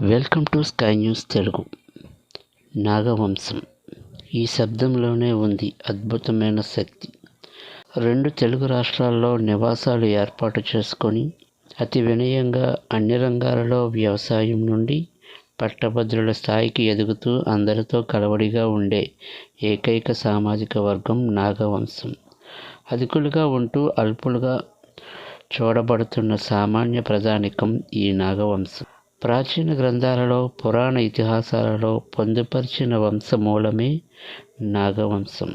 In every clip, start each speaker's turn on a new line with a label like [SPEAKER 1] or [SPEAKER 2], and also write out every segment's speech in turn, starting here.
[SPEAKER 1] Welcome to Sky News Telugu. Nagavamsam. ఈ శబ్దంలోనే ఉంది అద్భుతమైన శక్తి. రెండు తెలుగు రాష్ట్రాల్లో నివాసాలు ఏర్పాటు చేసుకొని అతి వినయంగా అన్ని రంగాలలో వ్యవసాయం నుండి పట్టభద్రుల స్థాయికి ఎదుగుతూ అందరితో కలవడిగా ఉండే ఏకైక సామాజిక వర్గం నాగవంశం. అధికులుగా ఉంటూ అల్పులుగా చూడబడుతున్న సామాన్య ప్రజానికం ఈ నాగవంశం. ప్రాచీన గ్రంథాలలో పురాణ ఇతిహాసాలలో పొందుపరిచిన వంశమూలమే నాగవంశం.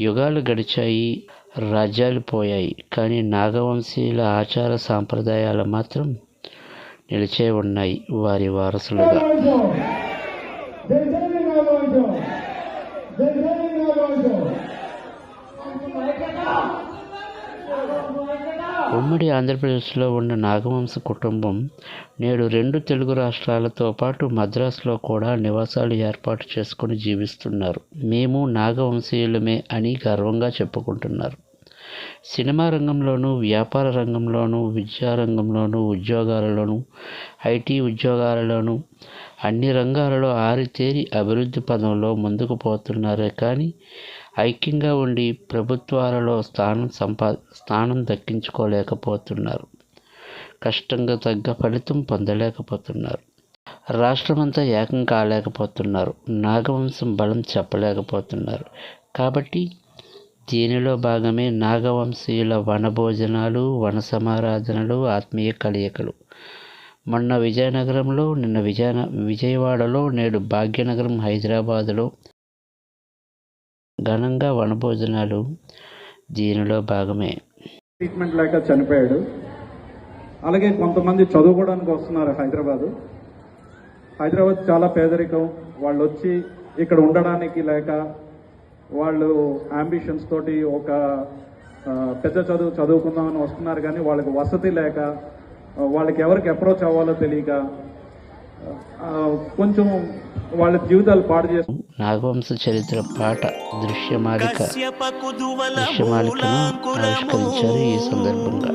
[SPEAKER 1] యుగాలు గడిచాయి రాజ్యాలు పోయాయి కానీ నాగవంశీయుల ఆచార సాంప్రదాయాలు మాత్రం నిలిచే ఉన్నాయి వారి వారసులుగా.
[SPEAKER 2] Thank you నాగవంశం జై జై నాగవంశం
[SPEAKER 1] ఉమ్మడి ఆంధ్రప్రదేశ్లో ఉన్న నాగవంశ కుటుంబం నేడు రెండు తెలుగు రాష్ట్రాలతో పాటు మద్రాసులో కూడా నివాసాలు ఏర్పాటు చేసుకుని జీవిస్తున్నారు. మేము నాగవంశీయులమే అని గర్వంగా చెప్పుకుంటున్నారు. సినిమా రంగంలోనూ వ్యాపార రంగంలోనూ విద్యా రంగంలోనూ ఉద్యోగాలలోనూ ఐటీ ఉద్యోగాలలోనూ అన్ని రంగాలలో ఆరితేరి అభివృద్ధి పదంలో ముందుకు పోతున్నారే కానీ ఐక్యంగా ఉండి ప్రభుత్వాలలో స్థానం సంపా స్థానం దక్కించుకోలేకపోతున్నారు. కష్టంగా తగ్గ ఫలితం పొందలేకపోతున్నారు. రాష్ట్రమంతా ఏకం కాలేకపోతున్నారు. నాగవంశం బలం చెప్పలేకపోతున్నారు. కాబట్టి దీనిలో భాగమే నాగవంశీయుల వనభోజనాలు వన సమారాధనలు ఆత్మీయ కలయికలు. మొన్న విజయనగరంలో నిన్న విజయ విజయవాడలో నేడు భాగ్యనగరం హైదరాబాదులో ఘనంగా వనభోజనాలు దీనిలో భాగమే.
[SPEAKER 2] ట్రీట్మెంట్ లేక చనిపోయాడు. అలాగే కొంతమంది చదువుకోవడానికి వస్తున్నారు హైదరాబాదు. హైదరాబాద్ చాలా పేదరికం. వాళ్ళు వచ్చి ఇక్కడ ఉండడానికి లేక వాళ్ళు అంబిషన్స్ తోటి ఒక పెద్ద చదువు చదువుకుందామని వస్తున్నారు కానీ వాళ్ళకి వసతి లేక వాళ్ళకి ఎవరికి అప్రోచ్ అవ్వాలో తెలియక కొంచెం వాళ్ళ జీవితాలు పాడు చేసి
[SPEAKER 1] నాగవంశ చరిత్ర పాట దృశ్యమాలిక దృశ్యమాలికను ఆవిష్కరించారు ఈ సందర్భంగా.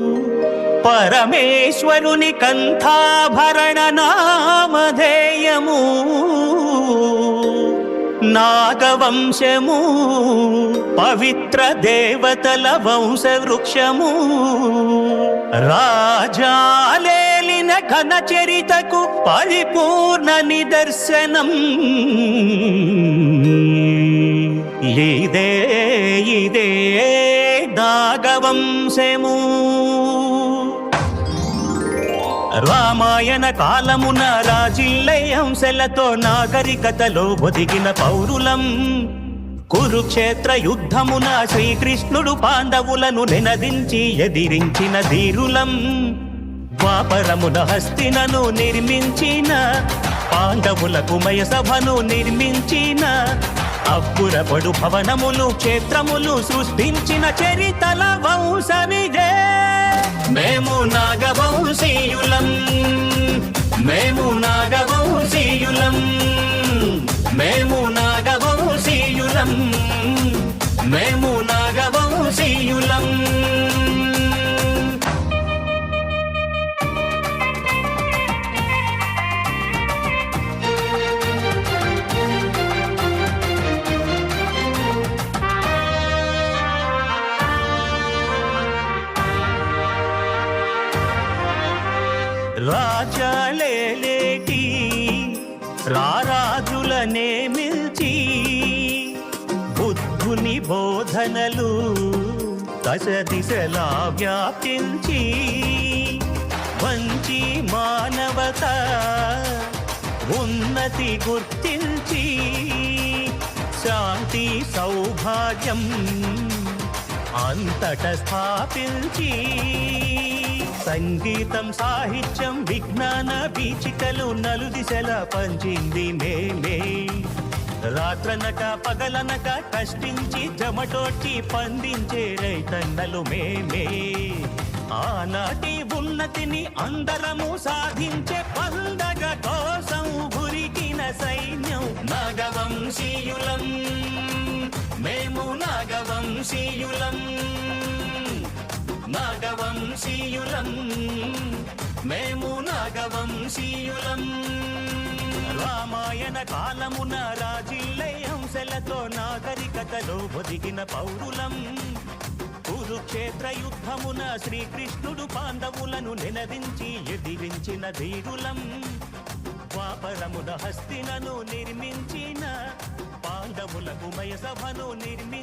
[SPEAKER 3] పరమేశ్వరుని కంఠాభరణ నామధేయము. నాగవంశము పవిత్ర దేవతల వంశ వృక్షము. రాజాలేలిన ఘన చరితకు పరిపూర్ణ నిదర్శనం. ఇదే ఇదే నాగవంశము రామాయణ కాలమున రాజిల్లై అంశలతో నాగరికతలో బొదిగిన పౌరులం. కురుక్షేత్ర యుద్ధమున శ్రీకృష్ణుడు పాండవులను నినదించి ఎదిరించిన ధీరులం. ద్వాపరమున హస్తినను నిర్మించిన పాండవులకు మయ సభను నిర్మించిన అప్పురపడు భవనములు క్షేత్రములు సృష్టించిన చరితల వంశమిదే. మేము నాగవంశీయులం మేము నాగవంశీయులం మేము నాగవంశీయులం మేము నాగవంశీయులం. రాజాలేటి రారాజులనే మిల్చి బుద్ధుని బోధనలు దశ దిశలా వ్యాపించి మంచి మానవత ఉన్నతి గుర్తించి శాంతి సౌభాగ్యం అంతట స్థాపించి సంగీతం సాహిత్యం విజ్ఞాన బీచికలు నలుదిశల పంచింది మేమే. రాత్రనక పగలనక కష్టించి జమటోడ్చి పండించే రైతన్నలు మేమే. ఆనాటి ఉన్నతిని అందరము సాధించే పండగ కోసం గురికిన సైన్యం నాగవంశీయులం. నాగవంశీయులం నాగవంశీయులం మేము నాగవంశీయులం. రామాయణ కాలమున రాజిల్లై అంశలతో నాగరికతలో బొదిగిన పౌరులం. కురుక్షేత్ర యుద్ధమున శ్రీకృష్ణుడు పాండవులను నినదించి ఎదిరించిన ధీరులం. ద్వాపరమున హస్తినను నిర్మించిన పాండవులకు మయసభను నిర్మి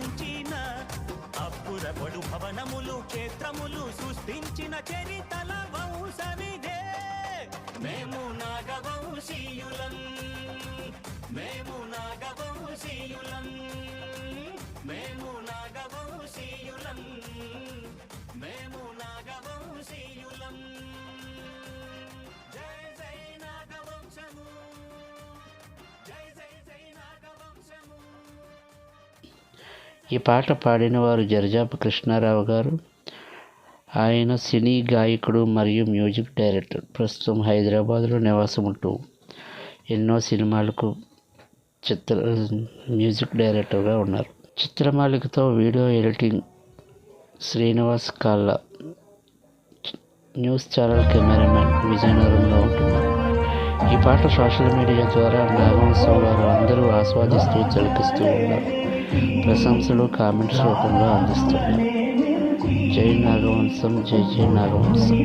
[SPEAKER 3] అప్పురపడు భవనములు క్షేత్రములు సృష్టించిన చరితల వంశమిదే. మేము నాగవంశీయులం మేము నాగవంశీయులం మేము నాగవంశీయులం మేము నాగవంశీయులం.
[SPEAKER 1] ఈ పాట పాడిన వారు జరజాప కృష్ణారావు గారు. ఆయన సినీ గాయకుడు మరియు మ్యూజిక్ డైరెక్టర్. ప్రస్తుతం హైదరాబాద్లో నివాసం ఉంటూ ఎన్నో సినిమాలకు చిత్ర మ్యూజిక్ డైరెక్టర్గా ఉన్నారు. చిత్రమాలికతో వీడియో ఎడిటింగ్ శ్రీనివాస్ కాళ్ళ న్యూస్ ఛానల్ కెమెరామెన్ విజయనగరంలో ఉంటున్నారు. ఈ పాట సోషల్ మీడియా ద్వారా నాగవంశం వారు అందరూ ఆస్వాదిస్తూ తిలకిస్తూ ఉన్నారు. ప్రశంసలు కామెంట్స్ రూపంలో అందిస్తున్నారు జై నాగవంశం జై జై నాగవంశం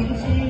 [SPEAKER 4] 眼